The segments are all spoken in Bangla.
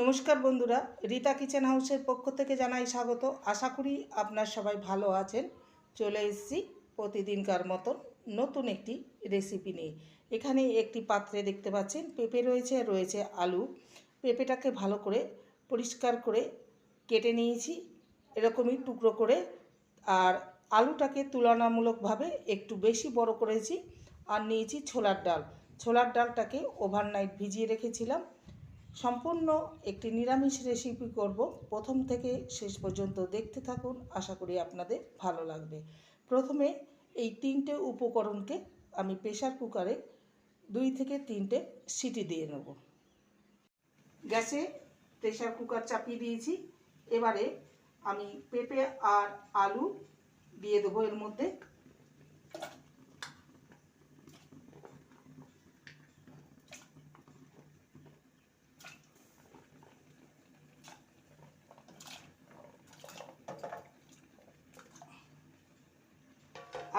নমস্কার বন্ধুরা, রীতা কিচেন হাউসের পক্ষ থেকে জানাই স্বাগত। আশা করি আপনার সবাই ভালো আছেন। চলে এসেছি প্রতিদিনকার মতন নতুন একটি রেসিপি নিয়ে। এখানে একটি পাত্রে দেখতে পাচ্ছেন, পেঁপে রয়েছে রয়েছে আলু। পেঁপেটাকে ভালো করে পরিষ্কার করে কেটে নিয়েছি, এরকমই টুকরো করে। আর আলুটাকে তুলনামূলকভাবে একটু বেশি বড় করেছি আর নিয়েছি ছোলার ডাল। ছোলার ডালটাকে ওভারনাইট ভিজিয়ে রেখেছিলাম। সম্পূর্ণ একটি নিরামিষ রেসিপি করব। প্রথম থেকে শেষ পর্যন্ত দেখতে থাকুন, আশা করি আপনাদের ভালো লাগবে। প্রথমে এই তিনটে উপকরণকে আমি প্রেশার কুকারে দুই থেকে তিনটে সিটি দিয়ে নেব। গ্যাসে প্রেশার কুকার চাপিয়ে দিয়েছি। এবারে আমি পেঁপে আর আলু দিয়ে দেবো এর মধ্যে।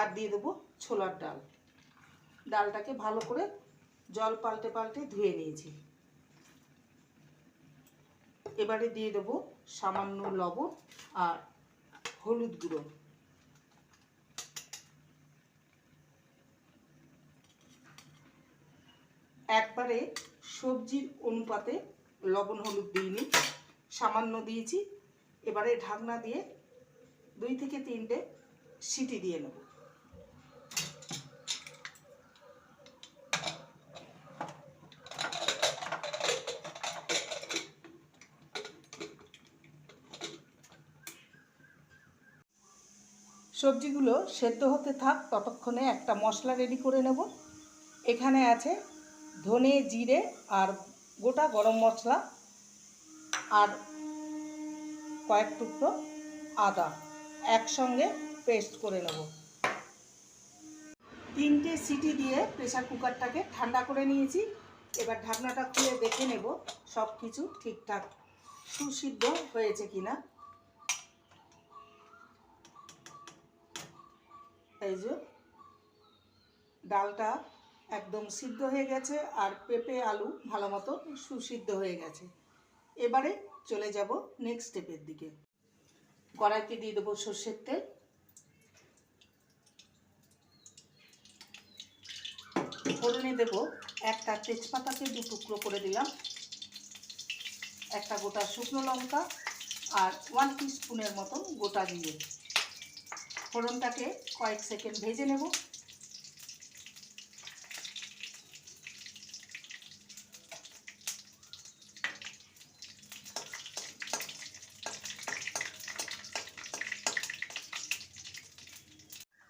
আর দিয়ে দেবো ছোলার ডাল। ডালটাকে ভালো করে জল পাল্টে পাল্টে ধুয়ে নিয়েছি। এবারে দিয়ে দেবো সামান্য লবণ আর হলুদ গুঁড়ো। একবারে সবজির অনুপাতে লবণ হলুদ দিইনি সামান্য দিয়েছি। এবারে ঢাকনা দিয়ে দুই থেকে তিনটে সিটি দিয়ে নেব। সবজিগুলো সেদ্ধ হতে থাক, ততক্ষণে একটা মশলা রেডি করে নেব। এখানে আছে ধনে, জিরে আর গোটা গরম মশলা আর কয়েক টুকরো আদা একসঙ্গে পেস্ট করে নেব। তিনটে সিটি দিয়ে প্রেশার কুকারটাকে ঠান্ডা করে নিয়েছি। এবার ঢাকনাটা খুলে দেখে নেব সব কিছু ঠিকঠাক সুসিদ্ধ হয়েছে কিনা। এই যে ডালটা একদম সিদ্ধ হয়ে গেছে আর পেঁপে, আলু ভালো মতো সুসিদ্ধ হয়ে গেছে। এবারে চলে যাব নেক্সট স্টেপের দিকে। কড়াইতে দিয়ে দেবো সর্ষের তেল। ফোড়নে দেব একটা তেজপাতাকে দু টুকরো করে দিলাম। একটা গোটা শুকনো লঙ্কা আর ওয়ান স্পুনের মতন গোটা জিরে। ফোড়নটাকে কয়েক সেকেন্ড ভেজে নেব।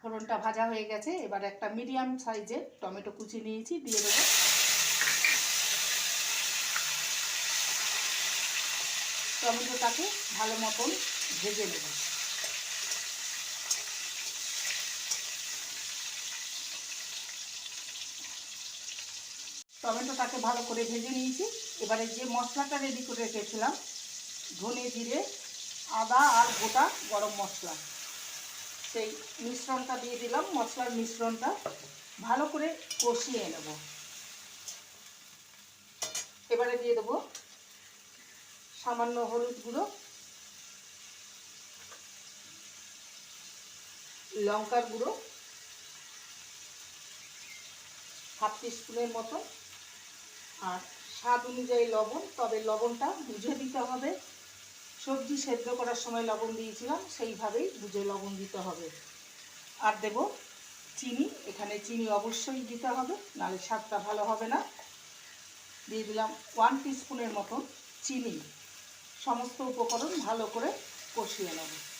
ফোড়নটা ভাজা হয়ে গেছে, এবার একটা মিডিয়াম সাইজের টমেটো কুচি নিয়েছি, দিয়ে দেবো। টমেটোটাকে ভালো মতন ভেজে নেব। টমেটোটাকে ভালো করে ভেজে নিয়েছি। এবারে যে মশলাটা রেডি করে রেখেছিলাম, ধনে জিরে, আদা আর গোটা গরম মশলা। সেই মিশ্রণটা দিয়ে দিলাম, মশলার মিশ্রণটা ভালো করে কষিয়ে নেব। এবারে দিয়ে দেবো সামান্য হলুদ গুঁড়ো, লঙ্কার গুঁড়ো, হাফ স্পুনের মতো আর স্বাদ অনুযায়ী লবণ, তবে লবণটা বুঝে দিতে হবে। সবজি সেদ্ধ করার সময় লবণ দিয়েছিলাম, সেইভাবেই বুঝে লবণ দিতে হবে। আর দেব চিনি, এখানে চিনি অবশ্যই দিতে হবে, নাহলে স্বাদটা ভালো হবে না। দিয়ে দিলাম ওয়ান স্পুনের মতন চিনি। সমস্ত উপকরণ ভালো করে কষিয়ে নেব।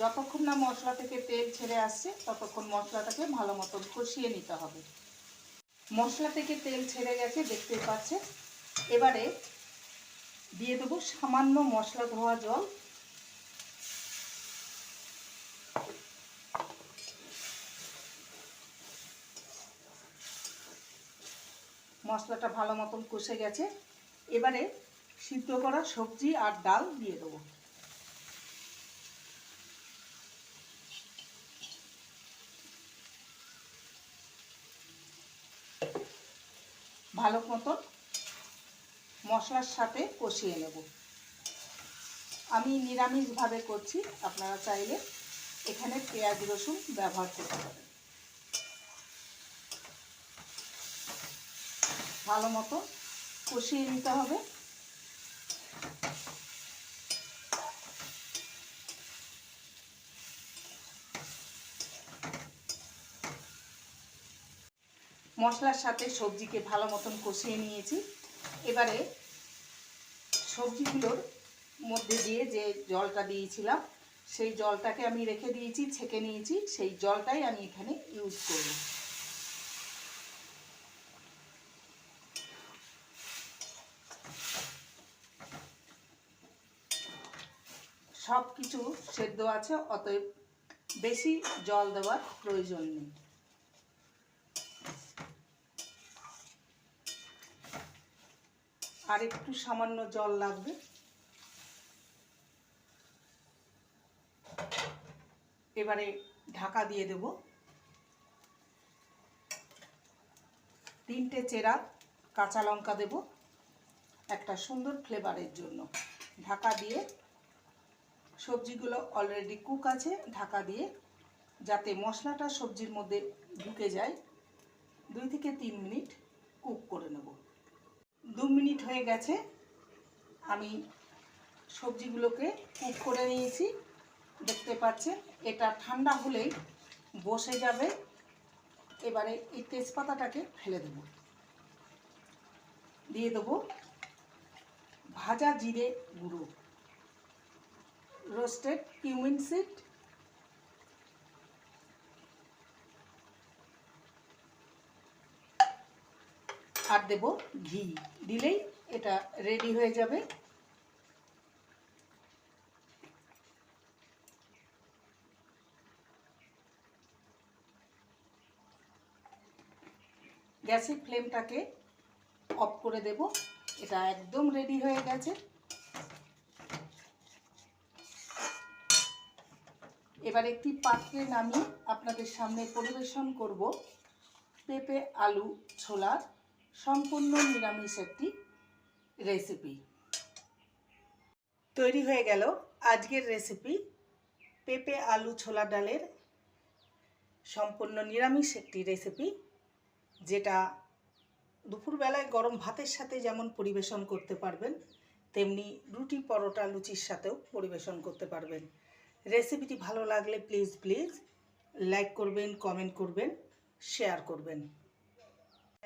যতক্ষণ না মশলা থেকে তেল ছেড়ে আসছে, ততক্ষণ মশলাটাকে ভালো মতন কষিয়ে নিতে হবে। মশলা থেকে তেল ছেড়ে গেছে, দেখতে পাচ্ছে এবারে দিয়ে দেবো সামান্য মশলা ধোয়া জল। মশলাটা ভালো মতন কষে গেছে। এবারে সিদ্ধ করা সবজি আর ডাল দিয়ে দেবো। ভালো মতন মশলার সাথে কষিয়ে নেব। আমি নিরামিষভাবে করছি, আপনারা চাইলে এখানে পেঁয়াজ রসুন ব্যবহার করতে পারেন। ভালো মতো কষিয়ে নিতে হবে। মশলার সাথে সবজিকে ভালো মতন কষিয়ে নিয়েছি। এবারে সবজিগুলোর মধ্যে দিয়ে যে জলটা দিয়েছিলাম, সেই জলটাকে আমি রেখে দিয়েছি, ছেঁকে নিয়েছি, সেই জলটাই আমি এখানে ইউজ করব। সব কিছু সেদ্ধ আছে, অতএব বেশি জল দেওয়ার প্রয়োজন নেই। আর একটু সামান্য জল লাগবে। এবারে ঢাকা দিয়ে দেব। তিনটে চেরা কাঁচা লঙ্কা দেব, একটা সুন্দর ফ্লেভারের জন্য। ঢাকা দিয়ে সবজিগুলো অলরেডি কুক আছে। ঢাকা দিয়ে যাতে মশলাটা সবজির মধ্যে ঢুকে যায়, দুই থেকে তিন মিনিট কুক করে নেব। দু মিনিট হয়ে গেছে। আমি সবজিগুলোকে কুক করে নিয়েছি। দেখতে পাচ্ছেন, এটা ঠান্ডা হলেই বসে যাবে। এবারে এই তেজপাতাটাকে ফেলে দেব। দিয়ে দেবো ভাজা জিরে গুঁড়ো। রোস্টেড কিউমিন সিড আর দেব, ঘি দিলেই এটা রেডি হয়ে যাবে। গ্যাসের ফ্লেমটাকে অফ করে দেব, এটা একদম রেডি হয়ে গেছে। এবার একটি পাত্রে নামিয়ে আপনাদের সামনে পরিবেশন করব, পেঁপে, আলু, ছোলার সম্পূর্ণ নিরামিষ একটি রেসিপি তৈরি হয়ে গেল আজকের রেসিপি পেঁপে আলু ছোলা ডালের সম্পূর্ণ নিরামিষ একটি রেসিপি যেটা দুপুরবেলায় গরম ভাতের সাথে যেমন পরিবেশন করতে পারবেন, তেমনি রুটি পরোটা লুচির সাথেও পরিবেশন করতে পারবেন। রেসিপিটি ভালো লাগলে প্লিজ প্লিজ লাইক করবেন কমেন্ট করবেন শেয়ার করবেন।